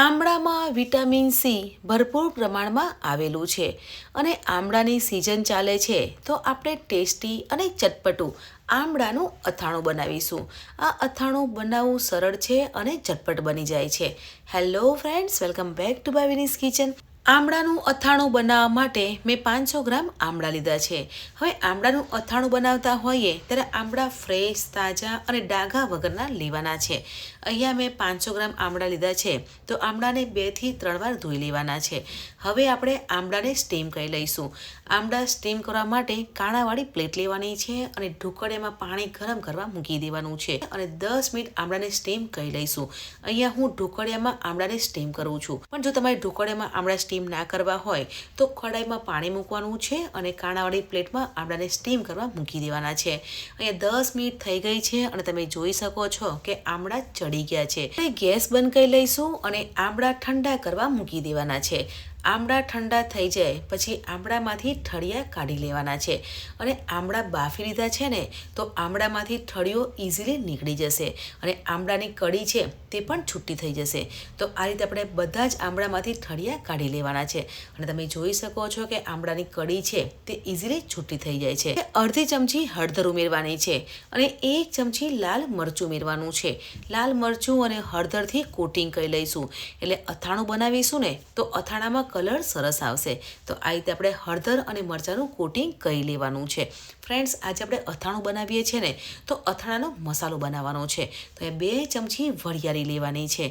આમળામાં vitamin C ભરપૂર પ્રમાણમાં આવેલું છે અને આમળાની સિઝન ચાલે છે, તો આપણે ટેસ્ટી અને ચટપટું આમળાનું અથાણું બનાવીશું. આ અથાણું બનાવવું સરળ છે અને ઝટપટ બની જાય છે. Hello friends welcome back to Bhavini's kitchen આમળાનું અથાણું બનાવવા માટે મેં પાંચસો ગ્રામ આમળા લીધા છે. હવે આમળાનું અથાણું બનાવતા હોઈએ ત્યારે આમળા ફ્રેશ તાજા અને ડાઘા વગરના લેવાના છે. અહીંયા મેં પાંચસો ગ્રામ આમળા લીધા છે. તો આમળાને બેથી ત્રણ વાર ધોઈ લેવાના છે. હવે આપણે આમળાને સ્ટીમ કરી લઈશું. આમળા સ્ટીમ કરવા માટે કાણાવાળી પ્લેટ લેવાની છે અને ઢોકળિયામાં પાણી ગરમ કરવા મૂકી દેવાનું છે. અને દસ મિનિટ આમળાને સ્ટીમ કરી લઈશું. અહીંયા હું ઢોકળિયામાં આમળાને સ્ટીમ કરું છું. પણ જો તમારે ઢોકળિયામાં આમળા સ્ટીમ ના કરવા હોય, તો કડાઈમાં પાણી મૂકવાનું છે અને કાણાવાળી પ્લેટમાં આમળાને સ્ટીમ કરવા મૂકી દેવાના છે. અહીંયા દસ મિનિટ થઈ ગઈ છે અને તમે જોઈ શકો છો કે આમળા ચડી ગયા છે. ગેસ બંધ કરી લઈશું અને આમળા ઠંડા કરવા મૂકી દેવાના છે. આમળા ઠંડા થઈ જાય, પછી આમળામાંથી ઠળિયા કાઢી લેવાના છે. અને આમળા બાફી લીધા છે ને, તો આમળામાંથી ઠળિયો ઇઝીલી નીકળી જશે અને આમળાની કડી છે તે પણ છૂટી થઈ જશે. તો આ રીતે આપણે બધા જ આમળામાંથી ઠળિયા કાઢી લેવાના છે. અને તમે જોઈ શકો છો કે આમળાની કડી છે તે ઇઝીલી છૂટી થઈ જાય છે. અડધી ચમચી હળદર ઉમેરવાની છે અને એક ચમચી લાલ મરચું ઉમેરવાનું છે. લાલ મરચું અને હળદરથી કોટિંગ કરી લઈશું. એટલે અથાણું બનાવીશું ને, તો અથાણામાં કલર સરસ આવશે. તો આ રીતે આપણે હળદર અને મરચાંનું કોટિંગ કરી લેવાનું છે. ફ્રેન્ડ્સ, આજે આપણે અથાણું બનાવીએ છીએ ને, તો અથાણાનો મસાલો બનાવવાનો છે. તો એ બે ચમચી વરિયાળી લેવાની છે.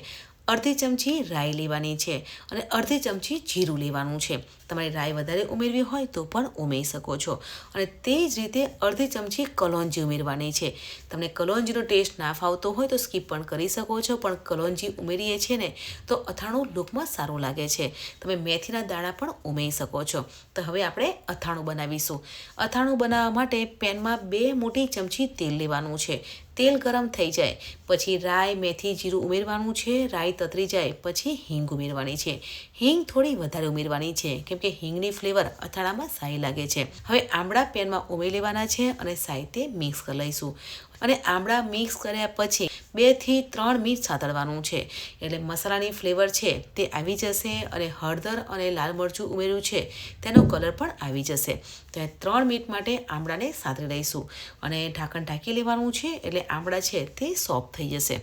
અડધી ચમચી રાઈ લેવાની છે અને અડધી ચમચી જીરું લેવાનું છે. તમારે રાઈ વધારે ઉમેરવી હોય તો પણ ઉમેરી શકો છો. અને તે જ રીતે અડધી ચમચી કલોંજી ઉમેરવાની છે. તમને કલોંજીનો ટેસ્ટ ના ફાવતો હોય તો સ્કીપ પણ કરી શકો છો, પણ કલોંજી ઉમેરીએ છીએ ને તો અથાણું લુકમાં સારું લાગે છે. તમે મેથીના દાણા પણ ઉમેરી શકો છો. તો હવે આપણે અથાણું બનાવીશું. અથાણું બનાવવા માટે પેનમાં બે મોટી ચમચી તેલ લેવાનું છે. તેલ ગરમ થઈ જાય. પછી રાઈ, મેથી, જીરું ઉમેરવાનું છે. રાઈ તતરી જાય. પછી હિંગ ઉમેરવાની છે. હિંગ થોડી વધારે ઉમેરવાની છે, કેમ કે હિંગની ફ્લેવર અથાણામાં સારી લાગે છે. હવે આમળા પેનમાં ઉમેરી લેવાના છે અને સાઈ તે મિક્સ કરી લઈશું. અને આમળા મિક્સ કર્યા પછી બેથી ત્રણ મિનિટ સાતળવાનું છે. એટલે મસાલાની ફ્લેવર છે તે આવી જશે અને હળદર અને લાલ મરચું ઉમેર્યું છે તેનો કલર પણ આવી જશે. તો ત્રણ મિનિટ માટે આમળાને સાતળી લઈશું. અને ઢાંકણ ઢાંકી લેવાનું છે એટલે આમળા છે તે સોફ્ટ થઈ જશે.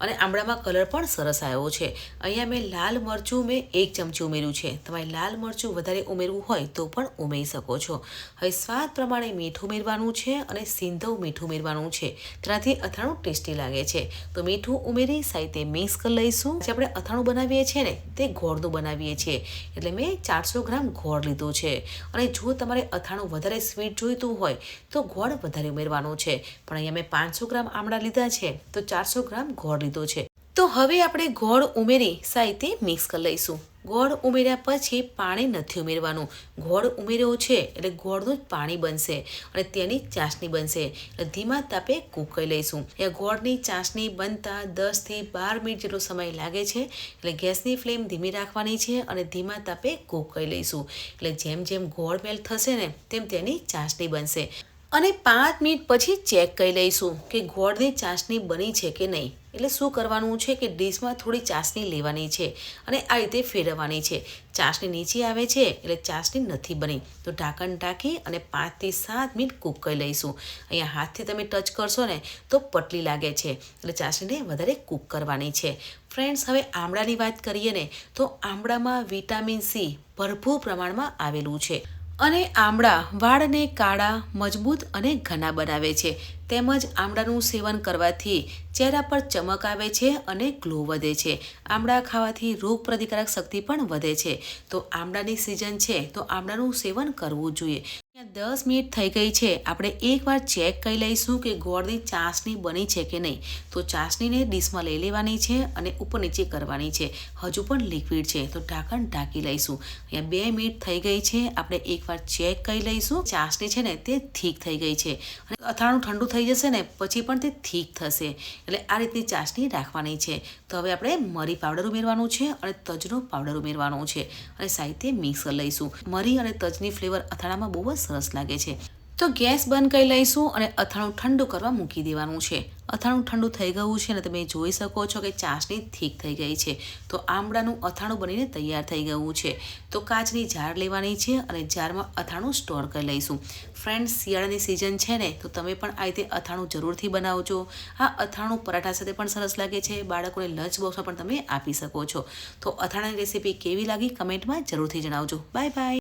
અને આમળામાં કલર પણ સરસ આવ્યો છે. અહીંયા મેં લાલ મરચું મેં એક ચમચી ઉમેર્યું છે. તમારે લાલ મરચું વધારે ઉમેરવું હોય તો પણ ઉમેરી શકો છો. હવે સ્વાદ પ્રમાણે મીઠું ઉમેરવાનું છે અને સિંધવ મીઠું ઉમેરવાનું છે. તેનાથી અથાણું ટેસ્ટી લાગે છે. તો મીઠું ઉમેરી સાથે મિક્સ કરી લઈશું. જે આપણે અથાણું બનાવીએ છીએ ને, તે ગોળનું બનાવીએ છીએ. એટલે મેં ચારસો ગ્રામ ગોળ લીધો છે. અને જો તમારે અથાણું વધારે સ્વીટ જોઈતું હોય, તો ગોળ વધારે ઉમેરવાનો છે. પણ અહીંયા મેં પાંચસો ગ્રામ આમળા લીધા છે. તો ચારસો ગ્રામ ગોળ લીધો છે. તો હવે આપણે ગોળ ઉમેરી સાહિત્ય મિક્સ કરી લઈશું. ગોળ ઉમેર્યા પછી પાણી નથી ઉમેરવાનું. ગોળ ઉમેર્યો છે એટલે ગોળનું જ પાણી બનશે અને તેની ચાસણી બનશે. એટલે ધીમા તાપે કૂક કરી લઈશું. એ ગોળની ચાસણી બનતા દસથી બાર મિનિટ જેટલો સમય લાગે છે. એટલે ગેસની ફ્લેમ ધીમી રાખવાની છે અને ધીમા તાપે કૂક કરી લઈશું. એટલે જેમ જેમ ગોળ મેલ થશે ને તેમ તેની ચાસણી બનશે. અને પાંચ મિનિટ પછી ચેક કરી લઈશું કે ગોળની ચાસણી બની છે કે નહીં. એટલે શું કરવાનું છે કે ડીશમાં થોડી ચાસણી લેવાની છે અને આ રીતે ફેરવવાની છે. ચાસણી નીચે આવે છે એટલે ચાસણી નથી બની. તો ઢાંકણ ઢાંકી અને પાંચથી સાત મિનિટ કૂક કરી લઈશું. અહીંયા હાથથી તમે ટચ કરશો ને તો પટલી લાગે છે. એટલે ચાસણીને વધારે કૂક કરવાની છે. ફ્રેન્ડ્સ, હવે આમળાની વાત કરીએ ને તો આમળામાં વિટામિન સી ભરપૂર પ્રમાણમાં આવેલું છે. અને આમળા વાળને કાળા મજબૂત અને ઘના બનાવે છે. તેમજ આમળાનું સેવન કરવાથી ચહેરા પર ચમક આવે છે અને ગ્લો વધે છે. આમળા ખાવાથી રોગ પ્રતિકારક શક્તિ પણ વધે છે. તો આમળાની સિઝન છે, તો આમળાનું સેવન કરવું જોઈએ. દસ મિનિટ થઈ ગઈ છે. આપણે એકવાર ચેક કરી લઈશું કે ગોળની ચાસણી બની છે કે નહીં. તો ચાસણીને ડીશમાં લઈ લેવાની છે અને ઉપર નીચે કરવાની છે. હજુ પણ લિક્વિડ છે. તો ઢાંકણ ઢાંકી લઈશું. અહીંયા બે મિનિટ થઈ ગઈ છે. આપણે એકવાર ચેક કરી લઈશું. ચાસણી છે ને તે થીક થઈ ગઈ છે. અને અથાણું ઠંડુ થઈ જશે ને, પછી પણ તે થીક થશે. એટલે આ રીતની ચાસણી રાખવાની છે. તો હવે આપણે મરી પાવડર ઉમેરવાનું છે અને તજનો પાવડર ઉમેરવાનો છે. અને સાહિત્ય મિક્સ કરી લઈશું. મરી અને તજની ફ્લેવર અથાણામાં બહુ જ સરસ લાગે છે. તો ગેસ બંધ કરી લઈશું અને અથાણું ઠંડુ કરવા મૂકી દેવાનું છે. અથાણું ઠંડુ થઈ ગયું છે અને તમે જોઈ શકો છો કે ચાસણી થીક થઈ ગઈ છે. તો આમળાનું અથાણું બનીને તૈયાર થઈ ગયું છે. તો કાચની જાર લેવાની છે અને જારમાં અથાણું સ્ટોર કરી લઈશું. ફ્રેન્ડ્સ, શિયાળાની સિઝન છે ને, તો તમે પણ આ રીતે અથાણું જરૂરથી બનાવજો. આ અથાણું પરાઠા સાથે પણ સરસ લાગે છે. બાળકોને લંચ બોક્સમાં પણ તમે આપી શકો છો. તો અથાણાની રેસીપી કેવી લાગી કમેન્ટમાં જરૂરથી જણાવજો. Bye bye.